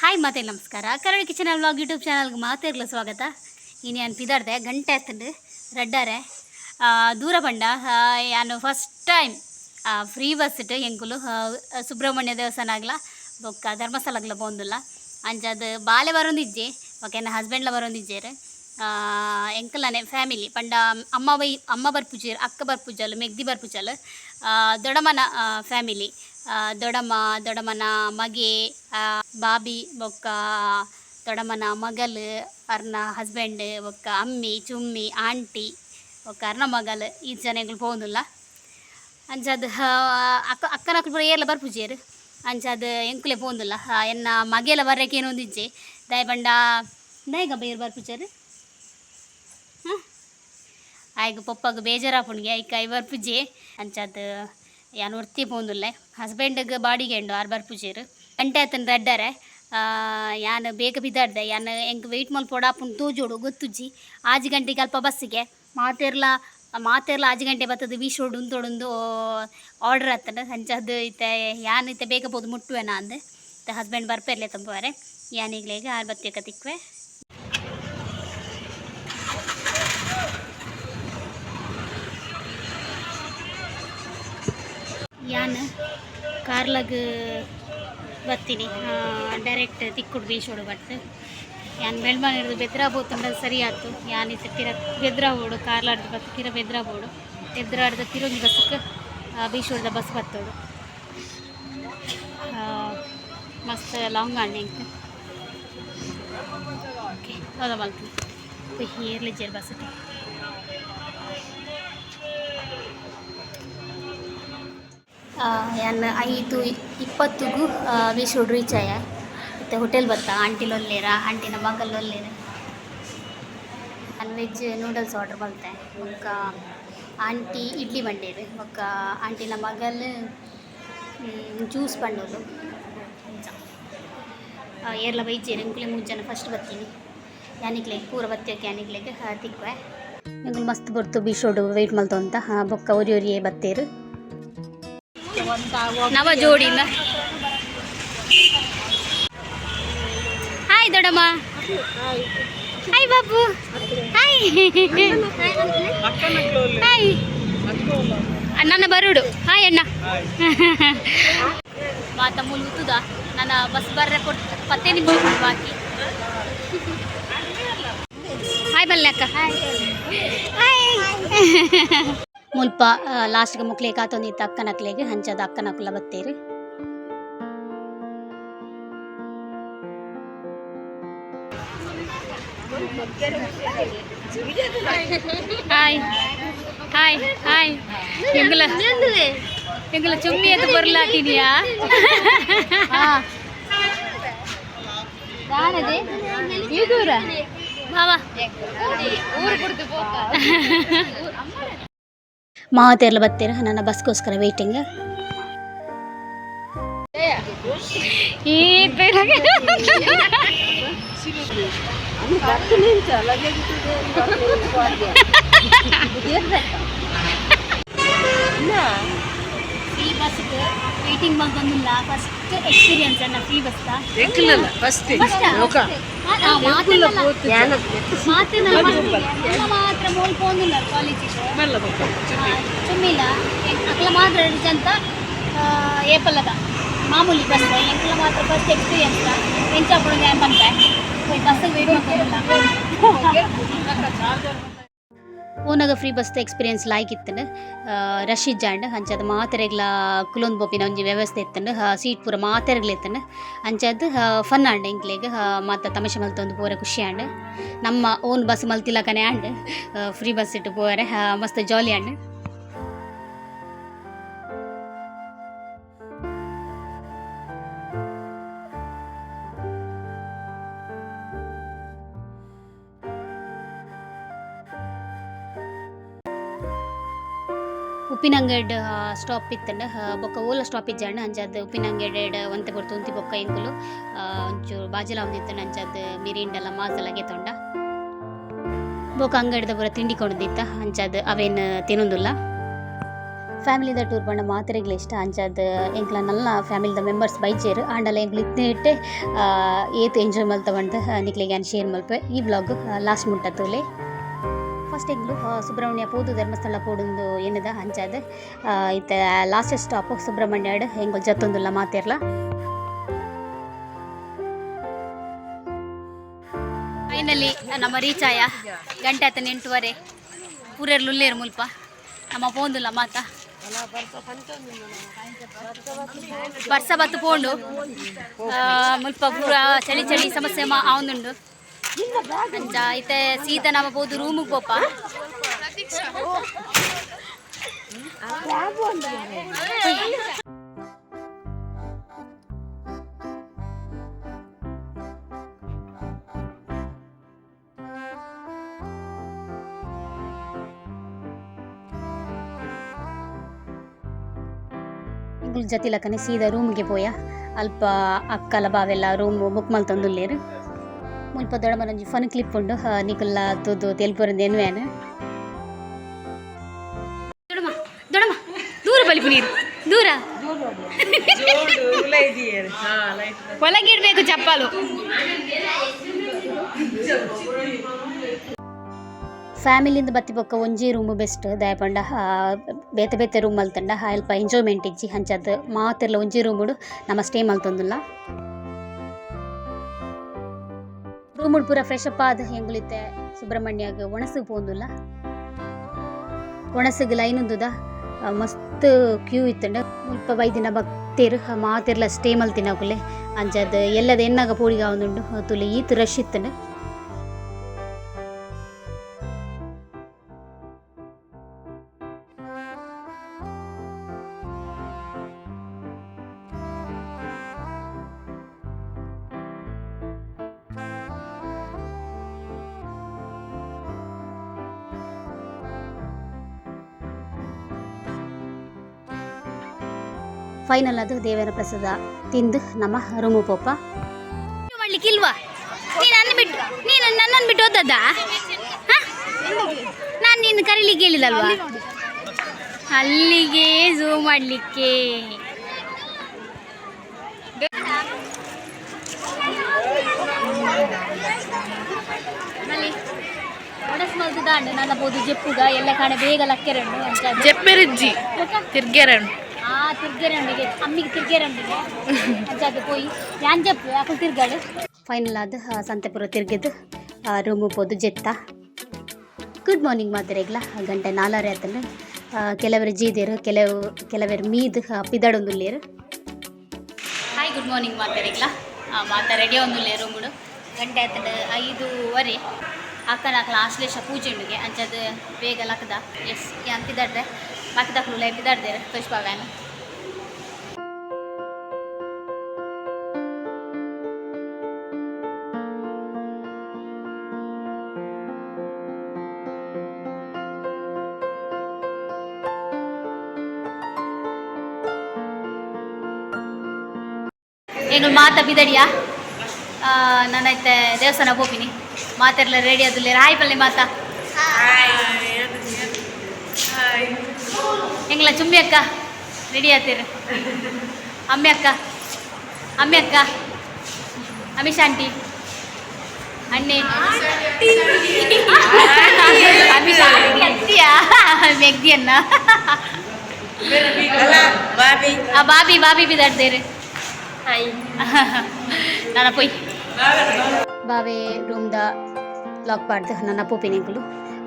Hi ಮತ್ತೆ ನಮಸ್ಕಾರ. Kannada kitchen vlog YouTube ಚಾನಲ್ಗೆ ಮಾತೇರ್ಲ ಸ್ವಾಗತ. ಇನ್ನು ನಾನು ಪಿದಾಡ್ದೆ ಗಂಟೆ ಹತ್ತಂಡು ರೆಡ್ಡಾರೆ. ಆ, ದೂರ ಬಂಡ ನಾನು ಫಸ್ಟ್ ಟೈಮ್ ಫ್ರೀ ಬಸ್ ಇಟ್ಟು ಎಂಕುಲು ಆ, ಸುಬ್ರಹ್ಮಣ್ಯ ದೇವಸ್ಥಾನ ಆಗ್ಲ? ಬೊಕ್ಕ ಧರ್ಮಸ್ಥಳಗ್ಲ ಬಂದಿಲ್ಲ. ಅಂಚದು ಬಾಲೆ ಬರೋಂದಿಜ್ಜೆ ಓಕೆ ನನ್ನ ಹಸ್ಬೆಂಡ್ಲ ಬರೋಂದಿಜ್ಜೇರು ಎಂಕಲನೆ ಫ್ಯಾಮಿಲಿ ಪಂಡ ಅಮ್ಮ ಬೈ ಅಮ್ಮ ಬರ್ಪುಜೇರು ಅಕ್ಕ ಬರ್ಪುಜಲು ಮೆಗ್ದಿ ಬರ್ಪುಜಲು ದೊಡ್ಡಮ್ಮನ ಫ್ಯಾಮಿಲಿ ದೊಡಮ್ಮ ದೊಡಮನ ಮಗೆ ಆ, ಬಾಬಿ ಬೊಕ್ಕ ದೊಡಮನ ಮಗಲು ಅರ್ನ ಹಸ್ಬೆಂಡ್ ಬೊಕ್ಕ ಅಮ್ಮಿ ಚುಮ್ಮಿ ಆಂಟಿ ಬೊಕ್ಕ ಅರ್ನ ಮಗಲು ಈ ಜನಗಳು ಪೋಂದುಲ್ಲ ಅಂಚದು ಅಕ್ಕ ಅಕ್ಕನಕ್ಕಳು ಪೂರ ಏರ್ಲ ಬರ್ಪುಜೇರು ಅಂಚದು ಎಂಕುಲೆ ಪೋಂದುಲ್ಲ ಆ, ಎನ್ನ ಮಗೆಲ ಬರ್ರಕ್ಕೆ ಏನೊಂದಿಜ್ಜೆ ದಯ ಪಂಡ ದಯಗ ಬೇರು ಬರ್ಪುಜೇರು ಹಾಂ? ಆಯ್ಗ ಪಪ್ಪಗೆ ಬೇಜಾರಾಪುಣ್ಗೆ ಐಕ ಐವರ್ ಪೂಜೆ ಅಂಚದು ಒರ್ತಿ ಪೋಂದುಲ್ಲೆ. ಹಸ್ಬೆಂಡ್ಗೆ ಬಾಡಿಗೆ ಉಂಡು ആർബാർ ಬರ್ ಪೂಜೆರು. ಗಂಟೆ ಆತನ ರೆಡ್ಡರೆ ಯಾನ್ ಬೇಗ ಬಿದ್ದಾಡ್ದೆ ಯಾನ್ ಎಂಕ್ ವೆಯ್ಟ್ ಮಲ್ ಪೊಡಾಪುನ್ ತೋಜೋಡು, ಗೊತ್ತುಜ್ಜಿ. ಆಜು ಗಂಟೆಗೆ ಅಲ್ಪ ಬಸ್ಸಿಗೆ, ಮಾತೆರ್ಲ ಮಾತೆರ್ಲ ಆಜು ಗಂಟೆ ಬರ್ತದೆ ವೀಶೋಡು, ಉಂತೊಡೊಂದು ಆರ್ಡರ್ ಆತನ ಸಂಜಾದು ಇತ್ತೆ, ಯಾನ್ ಇತ್ತೆ ಬೇಗ ಬೋದು ಮುಟ್ಟುವೆನ ಅಂದೆ. ಇತ್ತೆ ಹಸ್ಬೆಂಡ್ ಬರ್ಪೆರ್ಲೆ ತಂಪುವರೆ. ಯಾನಿಗ್ಲೇಗ ಆರು ಬತ್ತಿಯಕ ತಿಕ್ವೆ ಯಾನ್ ಕಾರ್ಲಗ್ ಬರ್ತೀನಿ. ಡೈರೆಕ್ಟ್ ತಿಕ್ಕುಡು ಬೀಸೋಡು ಬಟ್ ಯಾನ್ ಬೆಳ್ಮನೆ ಹಿಡಿದು ಬೆದ್ರ ಬೋತುಂಡ ಸರಿ ಆಯ್ತು. ಯಾನ್ ಇತ್ತು ಕಿರ ಬೆದ್ರ ಕಾರ್ಲಾಡ್ದು ಬಸ್ ಕಿರ ಬೆದ್ರ ಬೋಡು ಬೆದ್ರಾಡ್ದ ತಿರುಗಿ ಬಸ್ಸಕ್ಕೆ ಬೀಸೋಡ್ದ ಬಸ್ ಬತ್ತೋಡು. ಮಸ್ತ್ ಲಾಂಗ್ ಆಂಡಿ ಅಂತ. ಓಕೆ ಹೌದಾ ಮಲ್ತು ಏರ್ಲಿ ಜೇರ್ ಬಸ್ ಯಾನ್ ಐದು ಇಪ್ಪತ್ತಿಗೂ ವಿಶುಡ್ ರೀಚ್ ಆಯ ಮತ್ತು ಹೋಟೆಲ್ ಬತ್ತ? ಆಂಟಿಲ್ ಒಲ್ಲೇರ ಆಂಟಿನ ಮಗಲ್ ಒಲ್ಲೇರ ನಾನ್ ವೆಜ್ ನೂಡಲ್ಸ್ ಆರ್ಡರ್ ಮಲ್ತೆ ಒಕ್ಕ ಆಂಟಿ ಇಡ್ಲಿ ಬಂಡೇರು. ಬೊಕ್ಕ ಆಂಟಿನ ಮಗಲ್ ಜ್ಯೂಸ್ ಬಂಡೋದು. ಏರ್ಲ ಬೈಜೇರು ಎಂಕ್ಲೆ ಮುಂಚೆನೆ ಫಸ್ಟ್ ಬರ್ತೀನಿ. ಯಾನಿಕ್ಲೆ, ಪೂರ ಬತ್ತಿಯೋಕೆ ಯಾನಿಕ್ಲೆಗೆ ತಿಕ್ವೆ. ಮಸ್ತ್ ಬರ್ತು ಬಿಶೋಡು ವೆಯ್ಟ್ ಮಲ್ತು ಅಂತ. ಬೊಕ್ಕ ಒರಿ ಒರಿಯೇ ಬತ್ತೇರು. ನವ ಜೋಡಿ ಹಾಯ್ ದೊಡಮ್ಮ ಹಾಯ್ ಬಾಬು ಹಾಯ್ ಹಾಯ್ ನನ್ನ ಬರುಡು. ಹಾಯ್ ಅಣ್ಣ. ಮಾತ ಮುಲ್ಗುತ್ತದ ನನ್ನ ಬಸ್ ಬರ್ರೆ ಕೊಟ್ಟು ಪತ್ತೆ ನಿಮಿಷ ಬಾಕಿ. ಹಾಯ್ ಬಲ್ಲೆ ಅಕ್ಕ ಹಾಯ್ ಮುಲ್ಪ ಲಾಸ್ಟ್ಗೆ ಮುಕ್ಲಿ ಕಾತೊಂದಿತ್ತು ಅಕ್ಕನಕ್ಲೆಗೆ ಹಂಚದ ಅಕ್ಕನಕ್ಲ ಬತ್ತೇರಿ. Hi hi hi. ಎಂಗುಲ ಎಂಗುಲ ಚುಮ್ಮಿ ಅಂತ ಬಾವಾ. ಊರು ಇದೂರ ಬಾವಾ ಮಾವತೆರ್ಲ ಬತ್ತೀರ ನನ್ನ ಬಸ್ಗೋಸ್ಕರ ವೇಟಿಂಗ್ ಈ ಫ್ರೀ ಬಸ್ಗೆ ವೇಟಿಂಗ್ ಬಂದಿಲ್ಲ ಫಸ್ಟ್ ಎಕ್ಸ್ಪೀರಿಯನ್ಸ್ ಅಣ್ಣ ಫ್ರೀ ಬಸ್ ಎಕ್ಲಲ್ಲ ಫಸ್ಟ್ ಮಾತ್ರ ಮೋಲ್ ಪೋಂದಿಲ್ಲ ಕಾಲೇಜಿಗೆ ಮೆಲ್ಲ ಬಪ್ಪ ಚುಮ್ಮಿಲ್ಲ ಅಕ್ಲ ಮಾತ್ರ ಅಂತ ಏಪಲ್ಲದ. ಮಾಮೂಲಿ ಬಸ್ ಎಂಕ್ಲ ಮಾತ್ರ ಫಸ್ಟ್ ಎಕ್ಸ್ಪೀರಿಯನ್ಸ್ ಎಂಚಾಪುರ ಬಂದೆ ಬಸ್ಸಿಗೆ ವೇಟ್ ಮಾಡ್ಕೊಂಡಿಲ್ಲ ಓನಾಗ ಫ್ರೀ ಬಸ್ ಎಕ್ಸ್ಪೀರಿಯನ್ಸ್ ಲಾಯ್ಕ್ ಇತ್ತಂಡು ರಶ್ ಇಜ್ಜಾಂಡ್ ಅಂಚದ ಮಾತೆರೆಗ್ಲ, ಕುಲೊಂದು ಬೋಪಿನ ಒಂಜಿ ವ್ಯವಸ್ಥೆ ಇತ್ತಂಡು. ಸೀಟ್ ಪೂರ ಮಾತೆರೆಗ್ಲ ಇತ್ತಂಡು. ಅಂಚಾದ ಫನ್ ಆಂಡ್ ಇಂಕ್ಲೆಗ್ ಮಾತ ತಮಾಷೆ ಮಲ್ತೊಂದು ಪೂರ ಖುಷಿ ಆಂಡ್. ನಮ್ಮ ಓನ್ ಬಸ್ ಮಲ್ತಿಲಕನೆ ಆಂಡ್. ಫ್ರೀ ಬಸ್ ಇಟ್ಟು ಪೋರೆ ಮಸ್ತ್ ಜಾಲಿ ಆಂಡ್. ಉಪ್ಪಿನಂಗಡ್ ಸ್ಟಾಪ್ ಇತ್ತಂಡ ಬೊಕ್ಕ ಓಲ ಸ್ಟಾಪ್ ಇಜ್ಜಾಂಡ, ಅಂಜಾದ್ ಉಪ್ಪಿನಂಗಡ್ ಒಂತೆ ಬರ್ತು ಉಂತಿ ಬೊಕ್ಕ ಎಂಕುಲು ಒಂಚೂರು ಬಾಜಲ ಒಂದಿತ್ತಂಡ ಅಂಚದ್ ಮಿರಿಂಡಲ ಮಾಸಲ ಗೆತ್ತೊಂಡ ಬೊಕ್ಕ ಅಂಗಡಿದ ಪೂರ ತಿಂಡಿ ಕೊಂಡಿತ್ತ ಅಂಚದ್ ಅವೇನ್ ತಿನ್ನೊಂದಿಲ್ಲ ಫ್ಯಾಮಿಲಿದ ಟೂರ್ ಬಂಡ ಮಾತ್ರೆಗಳು ಇಷ್ಟ ಅಂಚಾದ ಎಂಕ್ಲ ನಲ್ಲ ಫ್ಯಾಮಿಲಿದ ಮೆಂಬರ್ಸ್ ಬೈಚೇರು, ಆಂಡಲ ಎಂಕ್ಲು ಇತ್ತೆ ಏತ್ ಎಂಜಾಯ್ ಮಲ್ತ ಬಂದ ನಿಕ್ಲಿಗೆ ಶೇರ್ ಮಲ್ಪೆ. ಈ ಬ್ಲಾಗ್ ಲಾಸ್ಟ್ ಮುಟ್ಟತ್ತುಲೆ ಫಸ್ಟ್ ಎಂಗ್ಲು ಸುಬ್ರಹ್ಮಣ್ಯ ಪೋದು ಧರ್ಮಸ್ಥಳ ಪೋಡೊಂದು ಏನದ, ಹಂಚಾದ. ಇತ್ತ ಲಾಸ್ಟ್ ಸ್ಟಾಪ್ ಸುಬ್ರಹ್ಮಣ್ಯ ಹೆಂಗಲ್ ಜತ್ತೊಂದುಲ್ಲ ಮಾತೇರ್ಲ? ಫೈನಲಿ ನಮ್ಮ ರೀಚ್ ಆಯ ಗಂಟೆ ಆತನ ಎಂಟುವರೆ. ಪೂರೆರ್ಲು ಉಲ್ಲೇರು ಮುಲ್ಪ. ನಮ್ಮ ಪೋಂದುಲ್ಲ ಮಾತ. ಬರ್ಸ ಬತ್ತು ಪೋಂಡು ಮುಲ್ಪ ಪೂರ ಚಳಿ ಚಳಿ ಸಮಸ್ಯೆ ಆವೊಂದುಂಡು. ಅಂಚ ಐತೆ ಸೀದ ನಮ್ಮ ಬೋದು ರೂಮಿಗೆ ಇಂಗ್ಲ ಜತಿಲಕನೆ ಸೀದಾ ರೂಮ್ಗೆ ಪೋಯ. ಅಲ್ಪ ಅಕ್ಕಲ ಬಾವೆಲ್ಲ ರೂಮ್ ಬುಕ್ ಮಲ್ತೊಂದುಲ್ಲೇರು ಮುಲ್ಪ ದೊಡಮನೊಂಜಿ ಫನ್ ಕ್ಲಿಪ್ ಉಂಡು ನಿಕುಲ್ಲ ತುದು ತೆಲ್ಪುರಂದು ಎನ್ವೇನು ದೊಡಮ ದೊಡಮ ದೂರ ಬಲಿಪು ನೀರು. ದೂರ. ಒಳಗಿಡ್ಬೇಕು ಚಪ್ಪಲು ಫ್ಯಾಮಿಲಿಯಿಂದ ಬತ್ತಿ ಪಕ್ಕ ಒಂಜಿ ರೂಮ್ ಬೆಸ್ಟ್ ದಯಪಂಡ. ಬೇತೆ ಬೇತೆ ರೂಮ್ ಮಲ್ತಂಡ ಅಲ್ಪ ಎಂಜಾಯ್ಮೆಂಟ್ ಇಜ್ಜಿ ಹಂಚದ ಮಾತಿರ್ಲ ಒಂಜಿ ರೂಮುಡು ನಮ ಸ್ಟೇ ಮಲ್ತೊಂದುಲ್ಲ ರೂಮುಡ್ ಪೂರ ಫ್ರೆಶ್ ಅಪ್ ಆದ ಹೆಂಗುಲಿತ್ತೆ? ಸುಬ್ರಹ್ಮಣ್ಯಾಗ ಒಣಸಿಗೆ ಪೋಂದುಲ್ಲ? ಒಣಸಿಗೆ ಲೈನ್ ಉಂದುದ? ಆ, ಮಸ್ತ್ ಕ್ಯೂ ಇತ್ತಂಡ. ಮುಲ್ಪ ಬೈದಿನ ಭಕ್ತೇರು ಮಾತಿರ್ಲ ಸ್ಟೇ ಮಲ್ತಿನಾಗುಲೆ ಅಂಜದ ಎಲ್ಲದ ಎನ್ನಾಗ ಪೋಡಿಗ ಒಂದುಂಡು ತುಲೆ ಈತ್ ರಶ್ ಇತ್ತಂಡ. ಫೈನಲ್ ಅದು ದೇವರ ಪ್ರಸಾದ. ತಿಂದು ನಮ್ಮ ರೂಮು ಪೋಪ. ಮಾಡ್ಲಿಕ್ಕಿಲ್ವಾ ನೀನು ನನ್ನ ಬಿಟ್ಟು ನೀನು ನನ್ನನ್ನು ಬಿಟ್ಟು ಓದದ್ದ ನಾನು ನಿನ್ನ ಕರೀಲಿಕ್ಕೆ ಹೇಳಿದಲ್ವಾ ಅಲ್ಲಿಗೆ ಝೂಮ್ ಮಾಡಲಿಕ್ಕೆ. ದಾಂಡ ನನ್ನ ಬೋದು ಜೆಪ್ಪುಗ ಎಲ್ಲ ಕಾಣೆ ಬೇಗ ಲಕ್ಕೆರಣ್ಣು ಅಂತ ತಿರ್ಗೆರಣ್ಣು. ತಿರ್ಗೆರನ್ ಪೋಯಿ ತಿರ್ಗಾಡು ಫೈನಲ್ ಆದ ಆ, ಸಂತೆಪುರ ತಿರ್ಗಿದ್ದು ರೂಮ್ ಪೋದು ಜೆತ್ತ ಗುಡ್ ಮಾರ್ನಿಂಗ್ ಮಾತಾಡಿಗ್ಲ ಗಂಟೆ ನಾಲ್ಕರೆ ಆತಂದ್ರೆ ಕೆಲವರು ಜೀದೇರು ಕೆಲವು ಕೆಲವರು ಮೀದು ಪಿದಾಡೊಂದುಲ್ಲೇರು ಹಾಯ್ ಗುಡ್ ಮಾರ್ನಿಂಗ್ ಮಾತಾಡಿಗ್ಲ ಮಾತಾ ರೆಡಿ ಒಂದುಲ್ಲೆ ರೂಮುಡು ಗಂಟೆ ಆತಂಡ ಐದೂವರೆ. ಅಕ್ಕನ ಅಕ್ಕಲ ಆಶ್ಲೇಷ ಪೂಜೆ ಉಂಡಿಗೆ ಅಂಚದ ಬೇಗ ಲಕ್ಕದ ಎಸ್ ಯಾನ್ ಪಿದಾಡ್ದೆ ಮಕ್ಕದಕ್ಕಲು ಲೈ ಪಿದಾಡ್ದೇರು ಪುಷ್ಪ ವ್ಯಾನ್ ಏನು ಮಾತ ಬಿದಡಿಯಾ? ನಾನೈತೆ ದೇವಸ್ಥಾನ ಹೋಗ್ತೀನಿ. ಮಾತೆಲ್ಲ ರೆಡಿ ಅದಲ್ಲಿ ಹಾಯ್ ಪಲ್ಲೆ ಮಾತ. ಹೆಂಗ್ಲ ಚುಮ್ಮಿ ಅಕ್ಕ ರೆಡಿ ಆತೀರಿ ಅಮ್ಮೆ ಅಕ್ಕ ಅಮ್ಮೆ ಅಕ್ಕ ಅಮಿಷ್ ಆಂಟಿ ಅಣ್ಣೆ ಅಮಿಷ್ ಆಂಟಿ ಅತ್ತಿಯಾ ಮೆಗ್ದಿಯನ್ನ ಬಾಬಿ ಆ ಬಾಬಿ ಬಾಬಿ ಬಿದಾಡ್ದೇರಿ ನನ್ನ ಪೊಯ್ ಬಾವೆ ರೂಮ್ದ ಲಾಕ್ ಪಾಡ್ದು ನನ್ನ ಪೋಪಿನಿಗಳು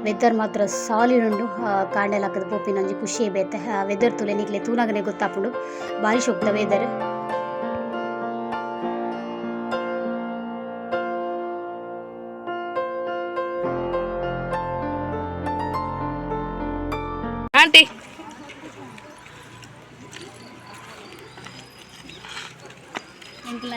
ವೆದರ್ ಮಾತ್ರ ಸಾಲಿಡ್ ಉಂಡು ಕಾಂಡೆಲ್ ಹಾಕದ ಪೋಪಿನ ಒಂಜಿ ಖುಷಿ ಬೇತೆ ವೆದರ್ ತುಲೆ ನಿಕ್ಲೆ ತೂನಾಗನೆ ಗೊತ್ತಾಪುಂಡು ಭಾರಿ ಶೋಕ್ತ ವೆದರ್ ಆಂಟಿ ಎಂಕಲ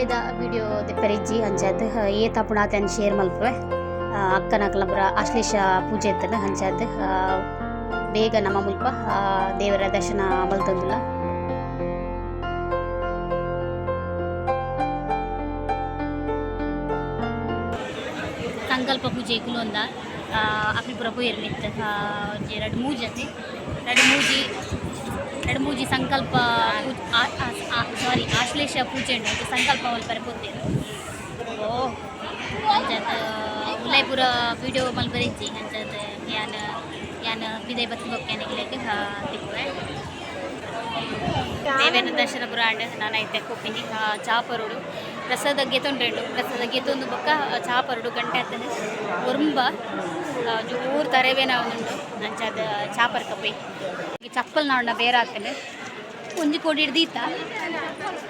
ಹೀರೋಯಿನಿ ಉಲೈದ ವಿಡಿಯೋ ದೆಪ್ಪರಿಜ್ಜಿ ಅಂಚಾದ್ ಏತ ಪುಣಾತೆ ಶೇರ್ ಮಲ್ಪುವೆ. ಅಕ್ಕನ ಅಕ್ಕಲಬ್ರ ಆಶ್ಲೇಷ ಪೂಜೆ ಇತ್ತನ ಅಂಚಾದ್ ಬೇಗ ನಮ್ಮ ಮುಲ್ಪ ದೇವರ ದರ್ಶನ ಮಲ್ತೊಂದುಲ್ಲ ಸಂಕಲ್ಪ ಪೂಜೆ ಕುಲೊಂದ ಅಕ್ಲಿ ಪೂರ ಪೋಯೆರ್ ಎರಡು ಮೂಜಿ ಅತಿ ರಡ್ಡ್ ಮೂಜಿ ರಡ್ಡ್ ಮೂಜಿ ಸಂಕಲ್ಪ ಸಾರಿ ಆಶ್ಲೇಷ ಪೂಜೆ ಉಂಟು ಸಂಕಲ್ಪ ಮಲ್ಪರೆ ಪೋತೇರು ಓ ಅಂಚದ ಉಲೈಪುರ ವಿಡಿಯೋ ಮಲ್ಪರಿಜ್ಜಿ ಅಂಚದ ಯಾನ ಯಾನ ಬಿದೆ ಬತ್ತಿ ಬೊಕ್ಕೆನಿಗ್ಲೆಗ್ ತಿಪ್ಪುವೆ ದೇವೇನ ದರ್ಶನ ಪುರಾಂಡ್ ನಾನು ಐತೆ ಕೊಪ್ಪಿನಿ ಚಾಪರುಡು. ಪ್ರಸಾದ ಗೆತೊಂಡ್ರೆಂಡು ಪ್ರಸಾದ ಗೆತ್ತೊಂದು ಬೊಕ್ಕ ಚಾಪರುಡು ಗಂಟೆ ಹತ್ತನೆ. ಜೋರು ತರವೇನ ಉಂಡು ಅಂಚಾದ ಚಾಪರ್ ಕಪ್ಪಿ ಚಪ್ಪಲ್ ನಾಡ ಬೇರೆ ಆಗ್ತದೆ ಒಂಜಿ ಕೋಡಿ ಹಿಡ್ದೀತ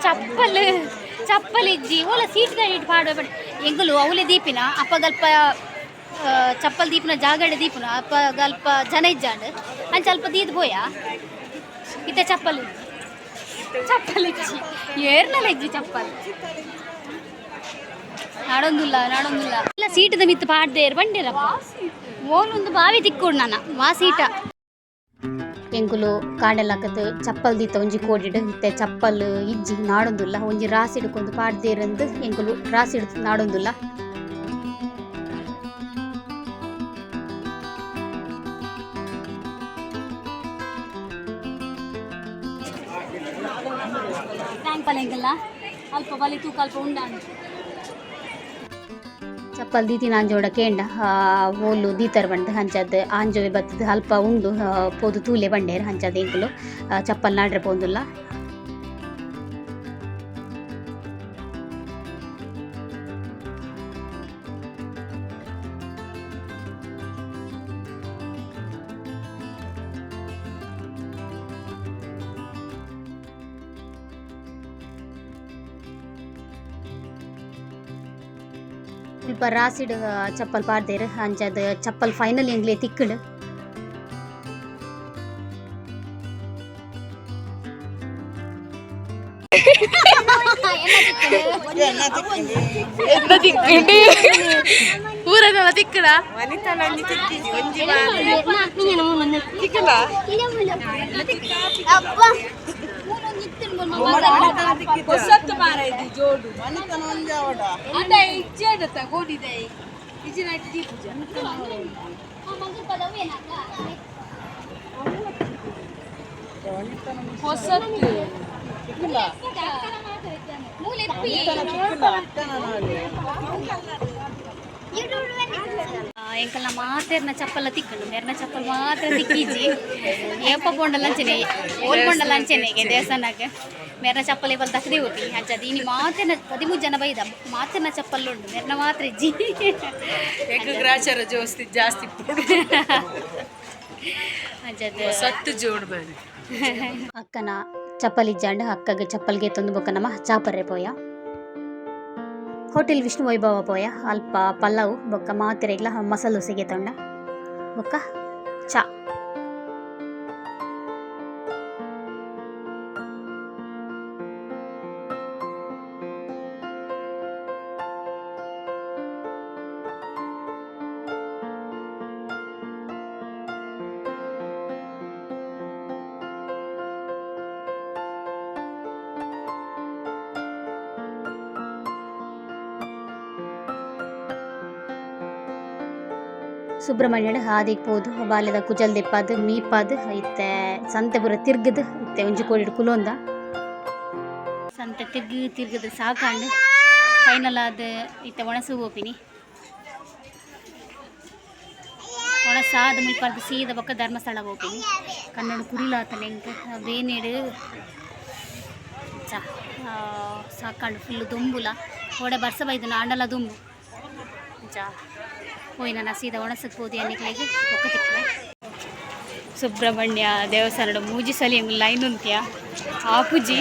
ಚಪ್ಪಲ್ ಚಪ್ಪಲ್ ಇಜ್ಜಿ. ಓಲ ಸೀಟ್ ಗಾಡಿ ಇಟ್ಟು ಪಾಡುವ ಬಟ್ ಎಂಗುಲು ಅವಲೆ ದೀಪಿನ? ಅಪ್ಪಗಲ್ಪ ಚಪ್ಪಲ್ ದೀಪಿನ ಜಾಗಡೆ ದೀಪನ? ಅಪ್ಪಗಲ್ಪ ಜನ ಇಜ್ಜಾಂಡ್? ಅಂಚ ಅಲ್ಪ ದೀದ್ ಬೋಯ ಇತ್ತೆ ಚಪ್ಪಲ್ ಚಪ್ಪಲ್ ಇಜ್ಜಿ. ಏರ್ನಲ್ಲ ಇಜ್ಜಿ ಚಪ್ಪಲ್. ನಾಡೊಂದುಲ್ಲ ನಾಡೊಂದುಲ್ಲ. ಇಲ್ಲ, ಸೀಟದ ಮಿತ್ತು ಪಾಡ್ದೇರ್ ಬಂಡಿರಪ್ಪ ಓಲೊಂದು ಬಾವಿ ತಿಕ್ಕೋಡು ನಾನು ವಾಸೀಟ ಎಂಕುಲು ಕಾಂಡೆಲಾಕತ್ ಚಪ್ಪಲ್ ದೀತ ಒಂಜಿ ಕೋಡಿಡ್ ಇತ್ತೆ ಚಪ್ಪಲ್ ಇಜ್ಜಿ ನಾಡೊಂದುಲ್ಲ ಒಂಜಿ ರಾಸಿಡ್ಕೊಂದು ಪಾಡ್ದೇರಂದು ಎಂಕುಲು ರಾಸಿಡ್ ನಾಡೊಂದುಲ್ಲ. ಎಂಕಲ್ಲ ಅಲ್ಪ ಬಲಿ ತೂಕ ಅಲ್ಪ ಉಂಡಾಂಡು. ಚಪ್ಪಲ್ ದೀತಿನ ಅಂಜೋಡ ಕೇಂಡ ಓಲು ದೀತರ್ ಬಂಡ ಹಂಚದ್, ಆಂಜೋವೆ ಬತ್ತದ ಅಲ್ಪ ಉಂಡು ಪೋದು ತೂಲೆ ಬಂಡೇರ್ ಹಂಚದ ಎಂಕುಲು ಚಪ್ಪಲ್ ನಾಡ್ರೆ ಪೋಂದುಲ್ಲ. ಸ್ವಲ್ಪ ರಾಸಿಡ್ ಚಪ್ಪಲ್ ಪಾಡ್ದೇರ್ ಅಂಜದ ಚಪ್ಪಲ್ ಫೈನಲ್ ಎಂಗ್ಲೇ ತಿಕ್ಕಡ್. ಊರಲ್ಲ ತಿಕ್ಕಂಡಿ? ಹೊಸತ್ತು ಮಾರ ಇದು ಜೋಡು. ಮನಿತನ ಒಂದೇ ಅವಡ ಅದ ಇಜ್ಜೆದ ತಗೊಂಡಿದೆ. ಇಜ್ಜಿನ ಪೂಜೆ. ಹೊಸತ್ತು. ಇಲ್ಲ ಎಂಕಲ್ನ ಮಾತೆರ್ನ ಚಪ್ಪಲ ತಿಕ್ಕಂಡು ಮೆರ್ನ ಚಪ್ಪಲ್ ಮಾತ್ರ ತಿಕ್ಕಿಜಿ ಏಪ ಪೊಂಡಲ ಅಂಚನೆ ಓಲ್ ಪೊಂಡಲ ಅಂಚನೆಗೆ ದೇವಸ್ಥಾನಕ್ಕೆ. ಮೆರ್ನ ಚಪ್ಪಲ್ ಇವಾಗ ತಕ್ಕದಿ ಹೋಗಿ ಅಂಚ ದೀನಿ ಮಾತೆನ ಹದಿಮೂರು ಜನ ಬೈದ ಮಾತ್ರ ಚಪ್ಪಲ್ ಉಂಡು ಮೆರ್ನ ಮಾತ್ರ ಇಜ್ಜಿ. ಗ್ರಾಚಾರ ಜೋಸ್ತಿ ಜಾಸ್ತಿ ಅಂಚದ ಸತ್ತು ಜೋಡು ಅಕ್ಕನ ಚಪ್ಪಲ್ ಜಾಂಡ ಅಕ್ಕಗೆ ಚಪ್ಪಲ್ಗೆ ತಂದು ಬೊಕ್ಕ ನಮ್ಮ ಚಾಪರ್ರೆ ಪೋಯ. ಹೋಟೆಲ್ ವಿಷ್ಣು ವೈಭವ ಪೋಯ ಅಲ್ಪ ಪಲ್ಲವ್ ಬೊಕ್ಕ ಮಾತಿರೆಗ್ಲ ಮಸಾಲ ದೋಸೆಗೆ ತೊಂಡ. ಬೊಕ್ಕ ಚಾ. ಸುಬ್ರಹ್ಮಣ್ಯಡ್ ಹಾದಿಗೆ ಪೋದು, ಬಾಲ್ಯದ ಕುಜಲ್ ದೆಪ್ಪದ್, ಮೀಪದ್ ಐತೆ. ಸಂತೆ ಪೂರ ತಿರ್ಗದು ಇತ್ತೆ ಒಂಜಿ ಕೋಡಿ ಕುಲೊಂದ. ಸಂತೆ ತಿರ್ಗಿ ತಿರ್ಗದ ಸಾಕಾಂಡ್ ಫೈನಲ್ ಆದ ಇತ್ತೆ ಒಣಸು ಹೋಪಿನಿ ಒಣಸ ಆದ ಮುಲ್ಪರ್ದು ಸೀದ ಬೊಕ್ಕ ಧರ್ಮಸ್ಥಳ ಹೋಪಿನಿ ಕನ್ನಡ ಕುರಿಲಾತನ ಎಂಕ ಬೇನೇಡು. ಸಾಕಾಂಡು ಫುಲ್ಲು ದುಂಬುಲ. ಓಡೆ ಬರ್ಸ ಬೈದು ಆಂಡಲ ದುಂಬು. ಜಾ ನಸೀದ ಸೀದಾ ಒಣಸಕ್ಕೆ ಹೋದಿ ತಿಕ್ಕಲೆ ಸುಬ್ರಹ್ಮಣ್ಯ ದೇವಸ್ಥಾನದ ಮೂಜಿ ಸಲಿ ಹೆಂಗ್ ಲೈನ್ ಉಂತ್ಯ ಆಪುಜಿ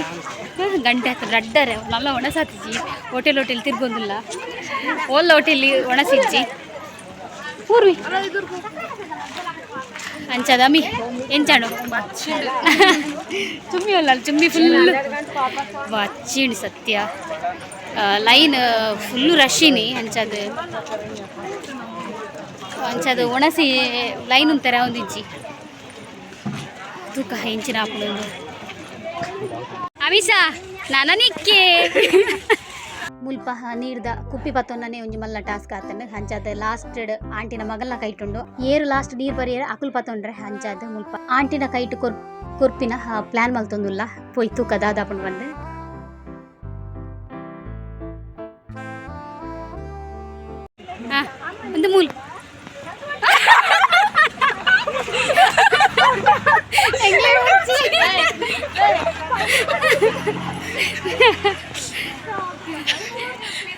ಗಂಟೆ ಹತ್ರ ರಡ್ಡರೆ ನಲ್ಲ ಒಣಸಾತಿಜಿ. ಹೋಟೆಲ್ ಹೋಟೆಲ್ ತಿರ್ಗೊಂದಿಲ್ಲ. ಓಲ್ಲ ಹೋಟೆಲ್ ಒಣಸಿಜ್ಜಿ. ಪೂರ್ವಿ ಅಂಚದಮಿ ಎಂಚಾಡು ಚುಮ್ಮಿ ಅಲ್ಲ, ಚುಮ್ಮಿ ಫುಲ್ ಬಚ್ಚಿಣ್ ಸತ್ಯ. ಲೈನ್ ಫುಲ್ಲು ರಶ್ಶಿನಿ ಅಂಚದು. ಅಂಚದು ಒಣಸಿ ಲೈನ್ ಉಂತಾರೆ ಒಂದಿಜ್ಜಿ ತೂಕ ಹೆಂಚಿನ ಹಾಕೊಂಡು ಅಮಿಷಾ ನಿಕ್ಕೆ. ಮುಲ್ಪ ನೀರ್ದ ಕುಪ್ಪಿ ಪತ್ತೊಂದನೆ ಒಂಜಿ ಮಲ್ಲ ಟಾಸ್ಕ್ ಆತಂಡ ಹಂಚಾದ ಲಾಸ್ಟ್ ಆಂಟಿನ ಮಗಲ್ನ ಕೈಟುಂಡು. ಏರು ಲಾಸ್ಟ್ ನೀರ್ ಬರಿಯರ್ ಅಕುಲ್ ಪತ್ತೊಂಡ್ರೆ ಹಂಚಾದ ಮುಲ್ಪ ಆಂಟಿನ ಕೈಟ್ ಕೊರ್ ಕೊರ್ಪಿನ ಪ್ಲಾನ್ ಮಲ್ತೊಂದುಲ್ಲ. ಪೋಯ್ ತೂಕ ದಾದಾಪುಂಡು ಬಂದು.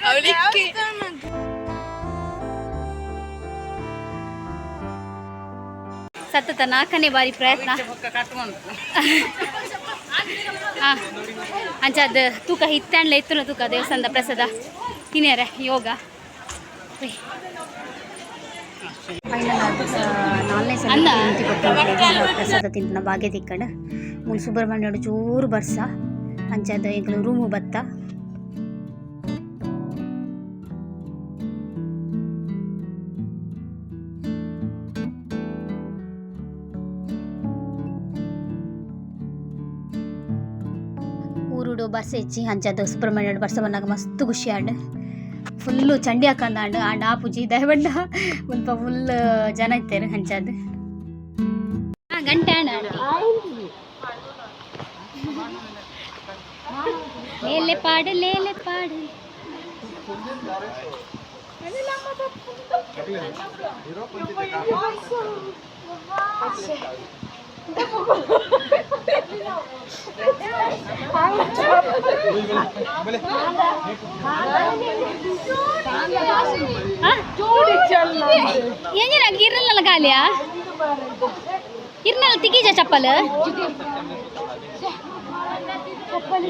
ಅವಳಿಕ್ಕೆ ಸತತ ನಾಲ್ಕನೇ ಬಾರಿ ಪ್ರಯತ್ನ. ಅಂಚ ಅದು ತೂಕ ಹಿತ್ತಂಡ್ಲೆ ಇತ್ತು ತೂಕ ದೇವಸ್ಥಾನದ ಪ್ರಸಾದ. ತಿನ್ಯಾರ ಯೋಗ? ತಿಂತಿ ಪ್ರಸಾದ ತಿಂತನ ಭಾಗ್ಯ ತಿಕ್ಕಂಡು ಮುಲ್ ಸುಬ್ರಹ್ಮಣ್ಯ ಚೂರು ಬರ್ಸ. ಅಂಚಾದ ಎಂಕಲು ರೂಮು ಬತ್ತ? ಊರುಡು ಬಸ್ ಹೆಚ್ಚಿ ಅಂಚಾದ ಸುಬ್ರಹ್ಮಣ್ಯ ಬರ್ಸ ಬಂದಾಗ ಮಸ್ತ್ ಖುಷಿ ಆಂಡ್. ಫುಲ್ಲು ಚಂಡಿ ಹಾಕಂದ ಆಂಡ್. ಆ ಪೂಜಿ ದಯಬಂಡ ಮುಲ್ಪ ಫುಲ್ ಜನ ಇತ್ತೇರು ಹಂಚಾದ. ಗಂಟೆ ಆಂಡ್ లేలే పాడు లేలే పాడు. ఏం నాకు ఇర్రల గాలియా? ఇర్రల తిగిజా చెప్పలు? చెప్పలు